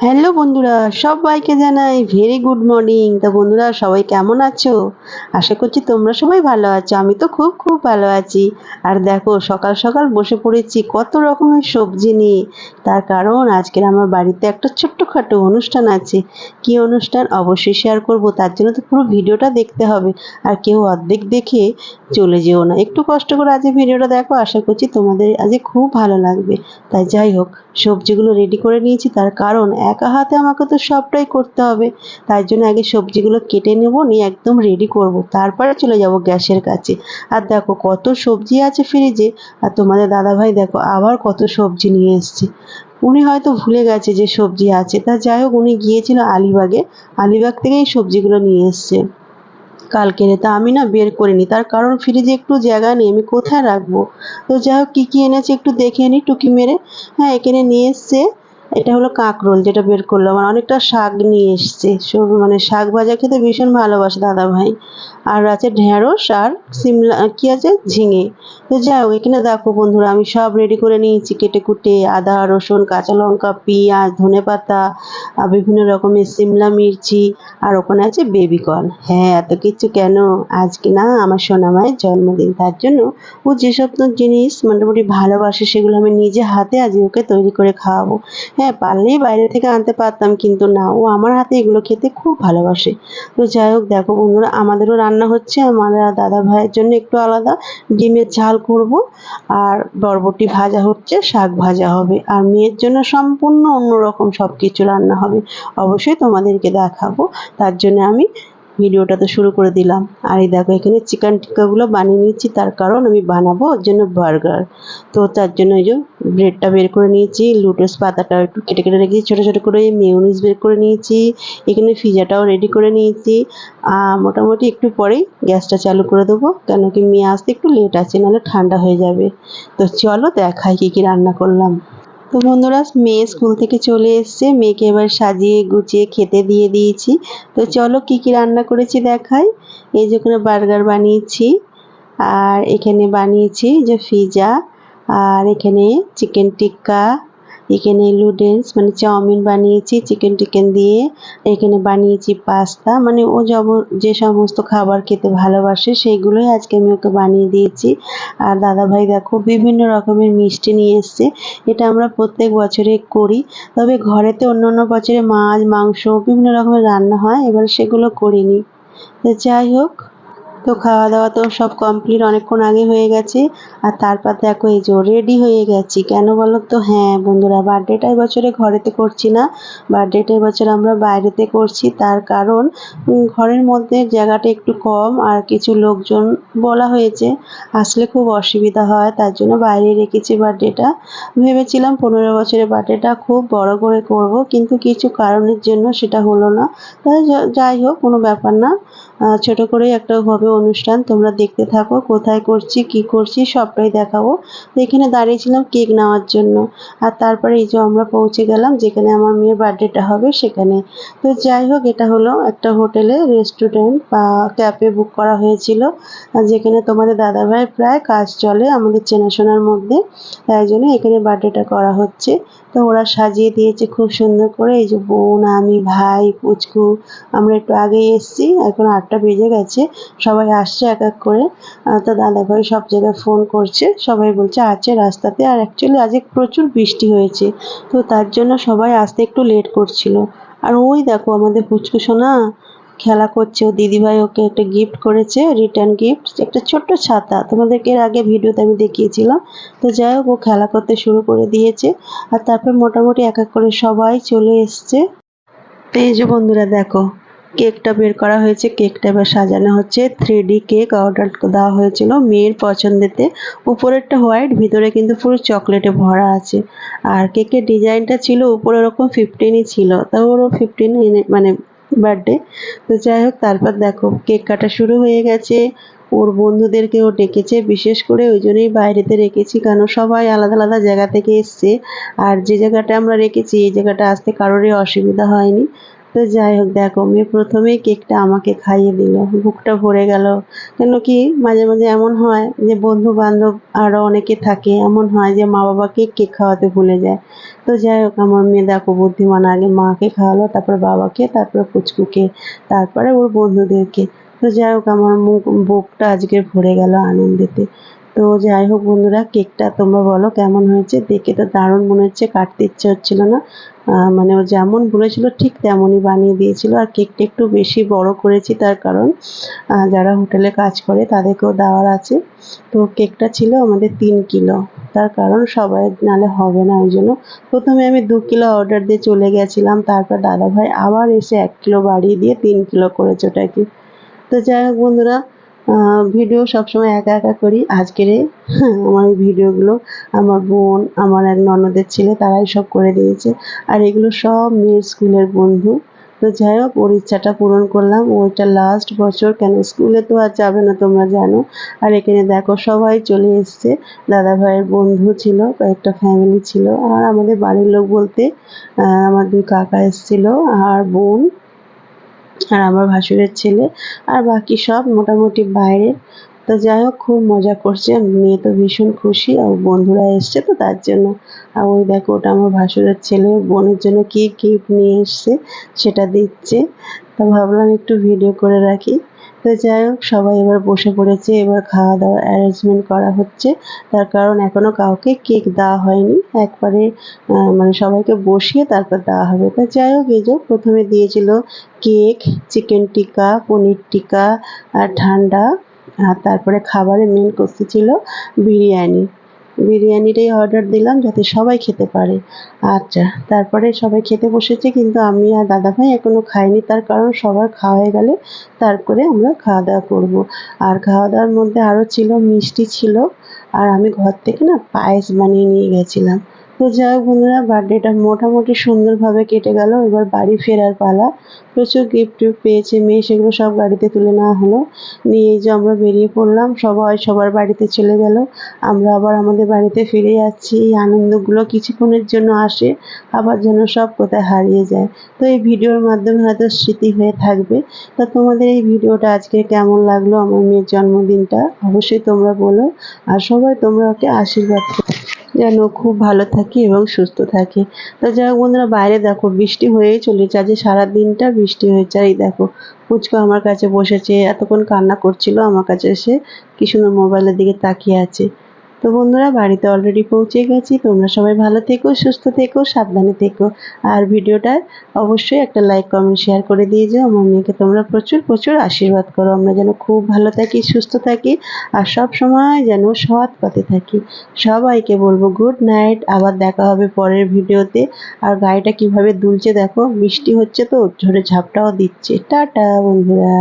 Hello বন্ধুরা, সবাইকে জানাই ভেরি গুড মর্নিং তা বন্ধুরা, সবাই কেমন আছো? আশা করছি তোমরা সবাই ভালো আছো, আমি তো খুব খুব ভালো আছি। আর দেখো, সকাল সকাল বসে পড়েছি কত রকমের সবজি নিয়ে। তার কারণ, আজকের আমার বাড়িতে একটা ছোট্টখাটো অনুষ্ঠান আছে। কি অনুষ্ঠান? অবশ্যই শেয়ার করব, তার জন্য তো পুরো ভিডিওটা দেখতে হবে। আর কেউ অর্ধেক দেখে চলে যেও না। একটু কষ্ট করে আজকে ভিডিওটা দেখো, আশা করছি তোমাদের আজ খুব ভালো লাগবে। তাই যাই হোক, সবজিগুলো রেডি করে নিয়েছি। তার কারণ একা হাতে আমাকে তো সবটাই করতে হবে। তাই জন্য আগে সবজিগুলো কেটে নেব, নিয়ে একদম রেডি করব। তারপরে চলে যাব গ্যাসের কাছে। আর দেখো কত সবজি আছে ফ্রিজে আর তোমাদের দাদাভাই দেখো আবার কত সবজি নিয়ে এসছে। উনি হয়তো ভুলে গেছে যে সবজি আছে। তা যাই হোক, উনি গিয়েছিল আলিবাগে। আলিবাগ থেকেই সবজিগুলো নিয়ে এসছে। কালকে তা আমি না বের করিনি। তার কারণ ফ্রিজে একটু জায়গা নেই, আমি কোথায় রাখব? তো যাই হোক, কী কী এনেছে একটু দেখে নিই টুকি মেরে। হ্যাঁ এখানে নিয়ে এসছে এটা হলো কাঁকরোল, যেটা বের করলাম আর অনেকটা শাক নিয়ে এসছে। সব মানে শাক ভাজা খেতে ভীষণ ভালোবাসে দাদা ভাই। আর আছে ঢেঁড়স আর সিমলা, কি আছে? ঝিঙে। তো যাই হোক, এখানে দেখো বন্ধুরা, আমি সব রেডি করে নিয়েছি। কেটে কুটে আদা, রসুন, কাঁচা লঙ্কা, পেঁয়াজ, ধনে পাতা, আর বিভিন্ন রকমের সিমলা মির্চি, আর ওখানে আছে বেবিকর্ন হ্যাঁ এত কিছু কেন? আজকে না আমার সোনামায়ের জন্মদিন। তার জন্য ও যেসব জিনিস মোটামুটি ভালোবাসে, সেগুলো আমি নিজে হাতে আজকে ওকে তৈরি করে খাওয়াবো। হ্যাঁ পারলেই বাইরে থেকে আনতে পারতাম, কিন্তু না, ও আমার হাতে এগুলো খেতে খুব ভালোবাসে। তো যাই হোক, দেখো বন্ধুরা, আমাদেরও রান্না হচ্ছে আমার দাদা ভাইয়ের জন্য একটু আলাদা। ডিমের ঝাল করব, আর বরবটি ভাজা হচ্ছে, শাক ভাজা হবে, আর মেয়ের জন্য সম্পূর্ণ অন্যরকম সব কিছু রান্না হবে। অবশ্যই তোমাদেরকে দেখাবো, তার জন্য আমি ভিডিওটা তো শুরু করে দিলাম। আর এই দেখো, এখানে চিকেন টিক্কাগুলো বানিয়ে নিয়েছি। তার কারণ আমি বানাবো ওর জন্য বার্গার তো তার জন্য এই যে ব্রেডটা বের করে নিয়েছি লুটোস পাতাটা একটু কেটে কেটে রেখেছি, ছোটো ছোটো করে মেয়নিজ বের করে নিয়েছি, এখানে ফিজাটাও রেডি করে নিয়েছি। মোটামুটি একটু পরেই গ্যাসটা চালু করে দেবো, কেন কি মেয়ে আসতে একটু লেট আছে, নাহলে ঠান্ডা হয়ে যাবে। তো চলো দেখাই কী কী রান্না করলাম। তো বন্ধুরা, মেয়ে স্কুল থেকে চলে এসছে। মেয়েকে এবার সাজিয়ে গুছিয়ে খেতে দিয়ে দিয়েছি। তো চলো কি কি রান্না করেছি দেখাই। এই যে বার্গার বানিয়েছি, আর এখানে বানিয়েছি যে ফিজা, আর এখানে চিকেন টিক্কা এখানে লুডেন্স মানে চাউমিন বানিয়েছি চিকেন টিকেন দিয়ে। এখানে বানিয়েছি পাস্তা মানে ও যাব যে সমস্ত খাবার খেতে ভালোবাসে, সেইগুলোই আজকে আমি ওকে বানিয়ে দিয়েছি। আর দাদাভাই দেখো, বিভিন্ন রকমের মিষ্টি নিয়ে এসছে। এটা আমরা প্রত্যেক বছরে করি। তবে ঘরেতে অন্য অন্য বছরে মাছ, মাংস, বিভিন্ন রকমের রান্না হয়, এবার সেগুলো করিনি। তো যাই হোক তো খাওয়া দাওয়া তো সব কমপ্লিট অনেকক্ষণ আগে হয়ে গেছে। আর তারপর দেখো এই যে রেডি হয়ে গেছি। কেন বলো তো? হ্যাঁ বন্ধুরা বার্থডেটা বছরে ঘরেতে করছি না। বার্থডেটা এবছর আমরা বাইরেতে করছি। তার কারণ ঘরের মধ্যে জায়গাটা একটু কম আর কিছু লোকজন বলা হয়েছে। আসলে খুব অসুবিধা হয়, তার জন্য বাইরে রেখেছি বার্থডেটা ভেবেছিলাম পনেরো বছরের বার্থডেটা খুব বড় করে করব, কিন্তু কিছু কারণের জন্য সেটা হলো না। তাই যাই হোক, কোনো ব্যাপার না। ছোট করেই একটা হবে অনুষ্ঠান, তোমরা দেখতে থাকো, কোথায় করছি, কি করছি, সবটাই দেখাবো। তো এখানে দাঁড়িয়েছিলাম কেক নেওয়ার জন্য। আর তারপরে এই যে আমরা পৌঁছে গেলাম, যেখানে আমার মেয়ের বার্থডেটা হবে সেখানে। তো যাই হোক, এটা হলো একটা হোটেলে, রেস্টুরেন্ট বা ক্যাফে বুক করা হয়েছিল যেখানে তোমাদের দাদাভাই প্রায় কাজ চলে আমাদের চেনাশোনার মধ্যে। তাই জন্য এখানে বার্থডেটা করা হচ্ছে। তো ওরা সাজিয়ে দিয়েছে খুব সুন্দর করে। এই যে বোন, আমি, ভাই, পুচকু, আমরা একটু আগেই এসছি, এখন আটটা বেজে গেছে, সবাই আসছে এক এক করে। তো দাদা ভাই সব জায়গায় ফোন করছে, সবাই বলছে, আছে রাস্তাতে। আর অ্যাকচুয়ালি আজকে প্রচুর বৃষ্টি হয়েছে, তো তার জন্য সবাই আসতে একটু লেট করছিল। আর ওই দেখো আমাদের পুচকু সোনা খেলা করছে, ও দিদিভাই ওকে একটা গিফট করেছে রিটার্ন গিফট একটা ছোট্ট ছাতা। তোমাদেরকে এর আগে ভিডিওতে আমি দেখিয়েছিলাম। তো যাই হোক, ও খেলা করতে শুরু করে দিয়েছে। আর তারপর মোটামুটি এক এক করে সবাই চলে এসছে। তো এই যে বন্ধুরা, দেখো, কেকটা বের করা হয়েছে। কেকটা এবার সাজানো হচ্ছে। থ্রি কেক অর্ডার দেওয়া হয়েছিল মেয়ের পছন্দেতে। উপরেরটা হোয়াইট ভিতরে কিন্তু পুরো চকলেটে ভরা আছে। আর কেকের ডিজাইনটা ছিল উপরে ওরকম ফিফটিনই ছিল। তা ওরও ফিফটিন মানে বার্থডে তো যাই হোক, তারপর দেখো কেক কাটা শুরু হয়ে গেছে। ওর বন্ধুদেরকেও ডেকেছে, বিশেষ করে ওই জন্যই বাইরেতে রেখেছি কেন সবাই আলাদা আলাদা জায়গা থেকে এসছে। আর যে জায়গাটা আমরা রেখেছি, এই জায়গাটা আসতে কারোরই অসুবিধা হয়নি। তো যাই হোক, দেখো, মেয়ে প্রথমেই কেকটা আমাকে খাইয়ে দিল। বুকটা ভরে গেল। কেন কি মাঝে মাঝে এমন হয় যে বন্ধু বান্ধব আরও অনেকে থাকে, এমন হয় যে মা বাবাকে কেক খাওয়াতে ভুলে যায়। তো যাই হোক, আমার মেয়ে দেখো, বুদ্ধিমান, আগে মাকে খাওয়ালো, তারপর বাবাকে, তারপর পুচকুকে তারপরে ওর বন্ধুদেরকে। তো যাই হোক, আমার মুখ, বুকটা আজকে ভরে গেল আনন্দেতে। তো যাই হোক বন্ধুরা, কেকটা তোমরা বলো কেমন হয়েছে? দেখে তো দারুণ মনে হচ্ছে, কাটতে ইচ্ছে হচ্ছিল না। মানে ও যেমন বলেছিল ঠিক তেমনই বানিয়ে দিয়েছিল। আর কেকটা একটু বেশি বড় করেছি তার কারণ যারা হোটেলে কাজ করে তাদেরকেও দেওয়ার আছে। তো কেকটা ছিল আমাদের তিন কিলো। তার কারণ সবাই নালে হবে না, ওই জন্য। প্রথমে আমি দু কিলো অর্ডার দিয়ে চলে গেছিলাম। তারপর দাদাভাই আবার এসে এক কিলো বাড়িয়ে দিয়ে তিন কিলো করেছে ওটাকে। তো যাই হোক বন্ধুরা ভিডিও সবসময় একা একা করি। আজকের এই আমার এই ভিডিওগুলো আমার বোন, আমার এক ননদের ছেলে, তারাই সব করে দিয়েছে। আর এগুলো সব মেয়ের স্কুলের বন্ধু। তো যাই হোক, ওর ইচ্ছাটা পূরণ করলাম। ওইটা লাস্ট বছর কেন স্কুলে তো আর যাবে না তোমরা জানো। আর এখানে দেখো, সবাই চলে এসছে। দাদা ভাইয়ের বন্ধু ছিল, কয়েকটা ফ্যামিলি ছিল। আর আমাদের বাড়ির লোক বলতে আমার দুই কাকা এসেছিল, আর বোন। আর আমার ভাসুরের ছেলে, আর বাকি সব মোটামুটি বাইরে তো যাই হোক, খুব মজা করছে। মেয়ে তো ভীষণ খুশি, আর বন্ধুরা এসছে তো তার জন্য। আর ওই দেখো, ওটা আমার ভাসুরের ছেলে বোনের জন্য কী গিফট নিয়ে এসছে সেটা দিচ্ছে। তো ভাবলাম একটু ভিডিও করে রাখি। তো যাই হোক, সবাই এবার বসে পড়েছে, এবার খাওয়া দাওয়া অ্যারেঞ্জমেন্ট করা হচ্ছে। তার কারণ এখনও কাউকে কেক দেওয়া হয়নি। একবারে মানে সবাইকে বসিয়ে তারপর দেওয়া হবে। তা যাই হোক, এই যে প্রথমে দিয়েছিল কেক চিকেন টিকা পনির টিকা আর ঠান্ডা। আর তারপরে খাবারে মেন করতে ছিল বিরিয়ানি। বিরিয়ানিটাই অর্ডার দিলাম যাতে সবাই খেতে পারে। আচ্ছা তারপরে সবাই খেতে বসেছে, কিন্তু আমি আর দাদা ভাই এখনও খাইনি, তার কারণ সবার খাওয়া হয়ে গেলে তারপরে আমরা খাওয়া দাওয়া করব। আর খাওয়া দাওয়ার মধ্যে আরও ছিল, মিষ্টি ছিল, আর আমি ঘর থেকে না পায়েস বানিয়ে নিয়ে গেছিলাম। তো যাই হোক বন্ধুরা বার্থডেটা মোটামুটি সুন্দরভাবে কেটে গেল। এবার বাড়ি ফেরার পালা। প্রচুর গিফট পেয়েছে মেয়ে, সেগুলো সব গাড়িতে তুলে নেওয়া হলো। নিয়ে যে আমরা বেরিয়ে পড়লাম, সবাই সবার বাড়িতে চলে গেল। আমরা আবার আমাদের বাড়িতে ফিরে যাচ্ছি। এই আনন্দগুলো কিছুক্ষণের জন্য আসে, আবার যেন সব কোথায় হারিয়ে যায়। তো এই ভিডিওর মাধ্যমে হয়তো স্মৃতি হয়ে থাকবে। তা তোমাদের এই ভিডিওটা আজকে কেমন লাগল, আমার মেয়ের জন্মদিনটা? অবশ্যই তোমরা বলো। আর সবাই তোমরা ওকে আশীর্বাদ করো। যেন খুব ভালো থাকি এবং সুস্থ থাকি। তো যাই হোক বন্ধুরা, বাইরে দেখো বৃষ্টি হয়েই চলেছে। আজ সারা দিনটা বৃষ্টি হয়েছে। আর এই দেখো, পুচকু আমার কাছে বসেছে। এতক্ষণ কান্না করছিল, আমার কাছে এসে কি সুন্দর মোবাইলের দিকে তাকিয়ে আছে। তো বন্ধুরা, বাড়িতে অলরেডি পৌঁছে গেছি। তোমরা সবাই ভালো থেকো, সুস্থ থেকো, সাবধানে থেকো। আর ভিডিওটা অবশ্যই একটা লাইক কমেন্ট শেয়ার করে দিয়ে যাও। আমার মেয়েকে তোমরা প্রচুর প্রচুর আশীর্বাদ করো। আমরা যেন খুব ভালো থাকি, সুস্থ থাকি, আর সব সময় যেন সৎ পথে থাকি। সবাইকে বলব গুড নাইট আবার দেখা হবে পরের ভিডিওতে। আর গাড়িটা কীভাবে দুলছে দেখো বৃষ্টি হচ্ছে তো ঝড়ে ঝাপটাও দিচ্ছে। টাটা বন্ধুরা।